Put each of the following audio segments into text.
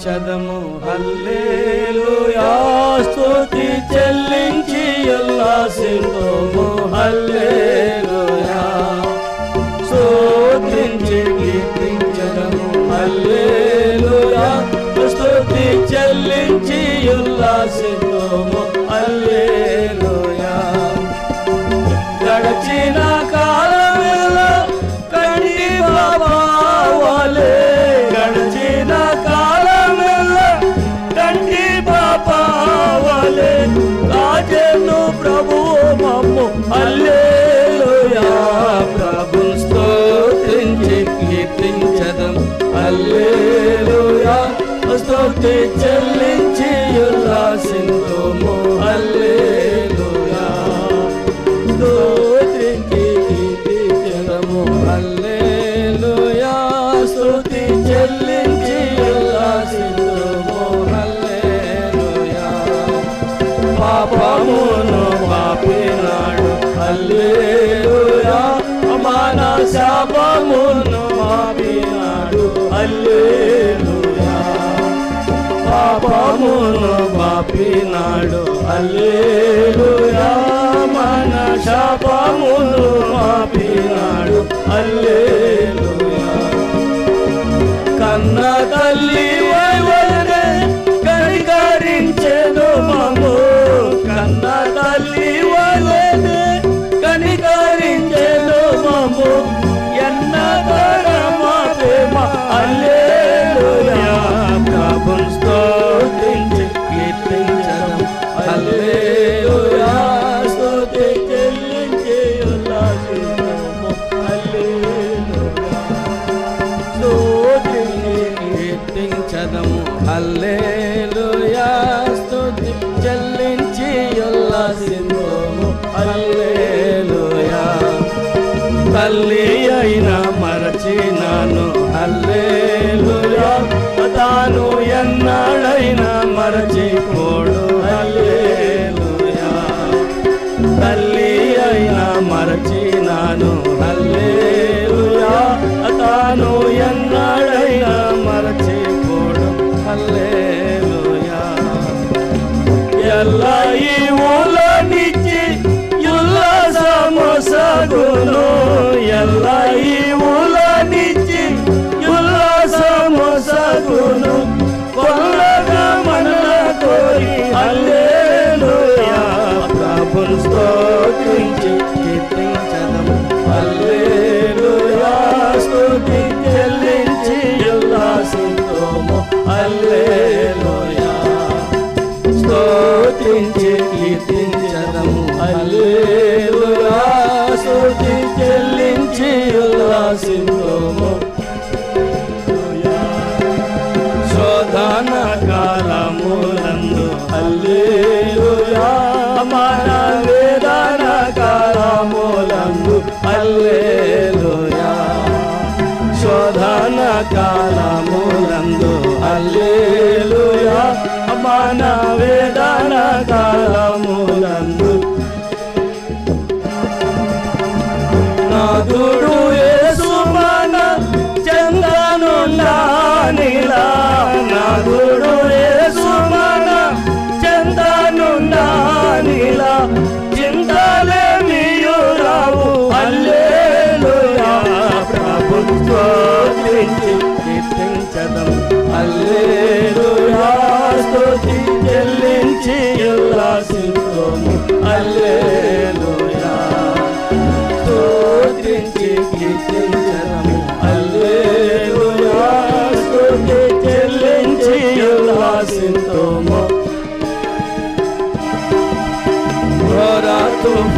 చదము. హల్లేలుయాస్తుతి చెల్లించి ఉల్లాసిందోము హల్లేలుయా. స్తుతించి కీర్తించదము హల్లేలుయా. స్తుతి చెల్లించి ఉల్లాసిందోము హల్లేలుయా. గడచినాక పాపమును మాపినాడు. అల్లేలుయా మన శాపమును మాపినాడు. అల్లేలుయా పాపమును మాపినాడు. అల్లేలుయా చేదము అల్లేలుయా స్తుతి చెల్లించి ఉల్లాసిందము అల్లేలుయా తల్లి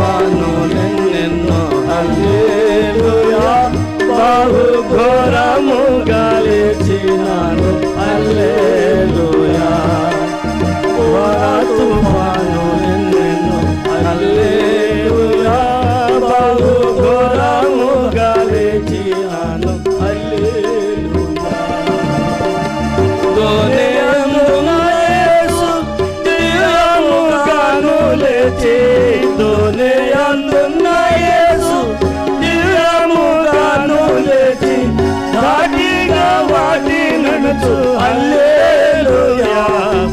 కృపను నిన్నెన్నో అల్లేలుయా ఘోరముగా వాటి నడుచు. అల్లేలుయా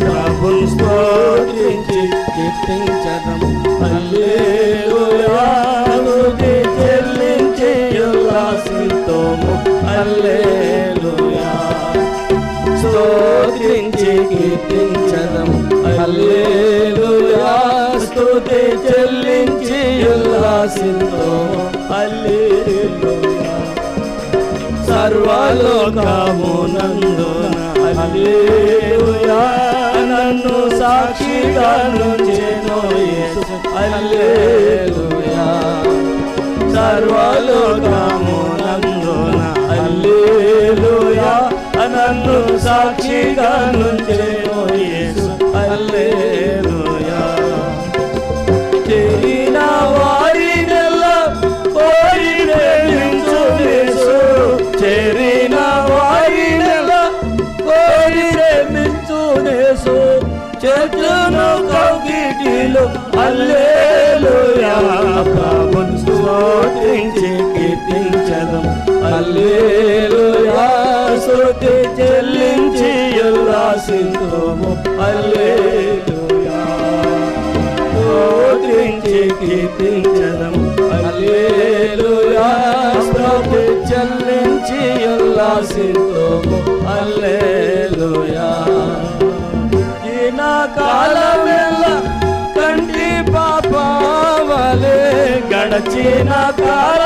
ప్రభుని స్తోత్రించి కీర్తించదము. అల్లేలుయా స్తుతి చెల్లించి ఉల్లాసితోము అల్లేలుయా స్తోత్రించి కీర్తించదము. అల్లేలుయా స్తుతి చెల్లించి ఉల్లాసితోము అల్లేలుయా సర్వలోకమునందున హల్లెలూయా నన్ను సాక్షిగా నుంచెను యేసు. హల్లెలూయా. సర్వలోకమునందున హల్లెలూయా. నన్ను సాక్షిగా నుంచెను అల్లేలుయా స్తుతి చెల్లించి ఉల్లాసిందుము అల్లేలుయా స్తోత్రించి కీర్తించదము. హల్లెలూయా. స్తుతి చెల్లించి ఉల్లాసిందుము హల్లెలూయా. ఈన కాలమెల్ల కంటి పాపవలే గడచిన కాలమెల్ల